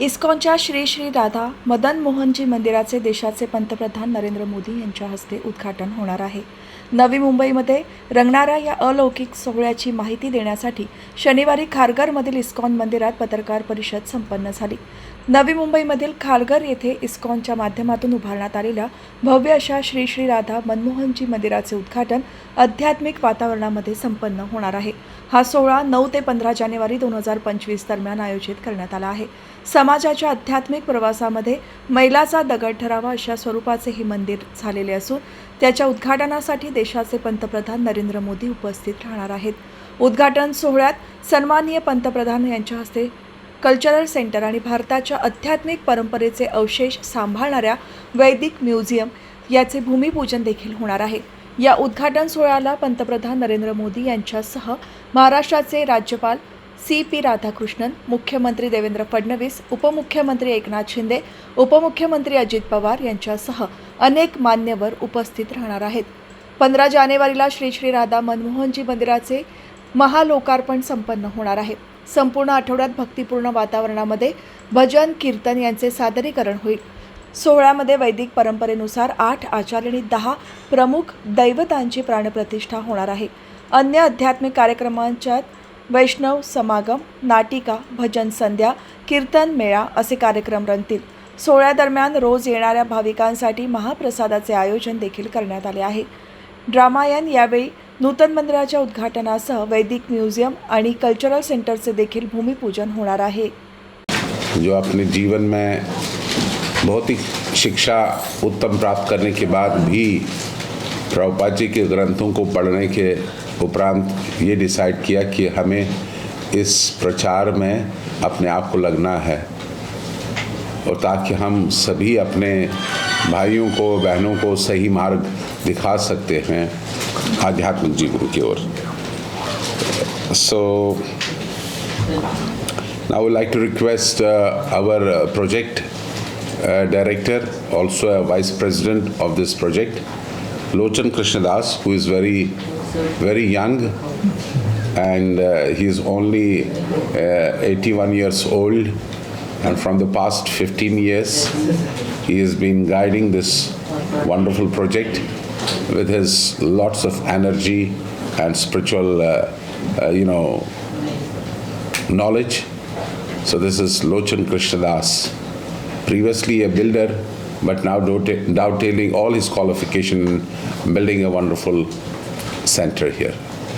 इस्कॉनच्या श्री श्री राधा मदन मोहनजी मंदिराचे देशाचे पंतप्रधान नरेंद्र मोदी यांच्या हस्ते उद्घाटन होणार आहे. नवी मुंबईमध्ये रंगणाऱ्या या अलौकिक सोहळ्याची माहिती देण्यासाठी शनिवारी खारघरमधील इस्कॉन मंदिरात पत्रकार परिषद संपन्न झाली. नवी मुंबईमधील खालगर येथे इस्कॉनच्या माध्यमातून उभारण्यात आलेल्या भव्य अशा श्री श्री राधा मनमोहनजी मंदिराचे उद्घाटन आध्यात्मिक वातावरणामध्ये संपन्न होणार आहे. हा सोहळा नऊ ते पंधरा जानेवारी दोन हजार पंचवीस दरम्यान आयोजित करण्यात आला आहे. समाजाच्या आध्यात्मिक प्रवासामध्ये मैलाचा दगड ठरावा अशा स्वरूपाचे हे मंदिर झालेले असून त्याच्या उद्घाटनासाठी देशाचे पंतप्रधान नरेंद्र मोदी उपस्थित राहणार आहेत. उद्घाटन सोहळ्यात सन्माननीय पंतप्रधान यांच्या हस्ते कल्चरल सेंटर आणि भारताच्या आध्यात्मिक परंपरेचे अवशेष सांभाळणाऱ्या वैदिक म्युझियम याचे भूमिपूजन देखील होणार आहे. या उद्घाटन सोहळ्याला पंतप्रधान नरेंद्र मोदी यांच्यासह महाराष्ट्राचे राज्यपाल सी पी राधाकृष्णन मुख्यमंत्री देवेंद्र फडणवीस उपमुख्यमंत्री एकनाथ शिंदे उपमुख्यमंत्री अजित पवार यांच्यासह अनेक मान्यवर उपस्थित राहणार आहेत. पंधरा जानेवारीला श्री श्री राधा मनमोहनजी मंदिराचे महालोकार्पण संपन्न होणार आहे. संपूर्ण आठवड्यात भक्तिपूर्ण वातावरणामध्ये भजन कीर्तन यांचे सादरीकरण होईल. सोहळ्यामध्ये वैदिक परंपरेनुसार आठ आचार्य आणि दहा प्रमुख दैवतांची प्राणप्रतिष्ठा होणार आहे. अन्य आध्यात्मिक कार्यक्रमांच्यात वैष्णव समागम नाटिका भजन संध्या कीर्तन मेळा असे कार्यक्रम रंगतील. सोहळ्यादरम्यान रोज येणाऱ्या भाविकांसाठी महाप्रसादाचे आयोजन देखील करण्यात आले आहे. ड्रामायन यावेळी नूतन मंदिराच्या उद्घाटनासह वैदिक म्युझियम आणि कल्चरल सेंटरचे देखील भूमिपूजन होणार आहे. जो अपने जीवन में भौतिक शिक्षा उत्तम प्राप्त करने के बाद भी प्रभुपाद जी के ग्रंथों को पढ़ने के उपरांत ये डिसाइड किया कि हमें इस प्रचार में अपने आप को लगना है और ताकि हम सभी अपने भाइयों को बहनों को सही मार्ग दिखा सकते हैं आध्यात्मिक जीवन की or so Now I would like to request uh, our uh, project uh, director, also a vice president of this project, Lochan Krishnadas, who is very, very young and uh, he is only uh, 81 years old. And from the past 15 years, he has been guiding this wonderful project with his lots of energy and spiritual, uh, uh, you know, knowledge. So this is Lochan Krishnadas, previously a builder, but now doubting all his qualification building a wonderful center here.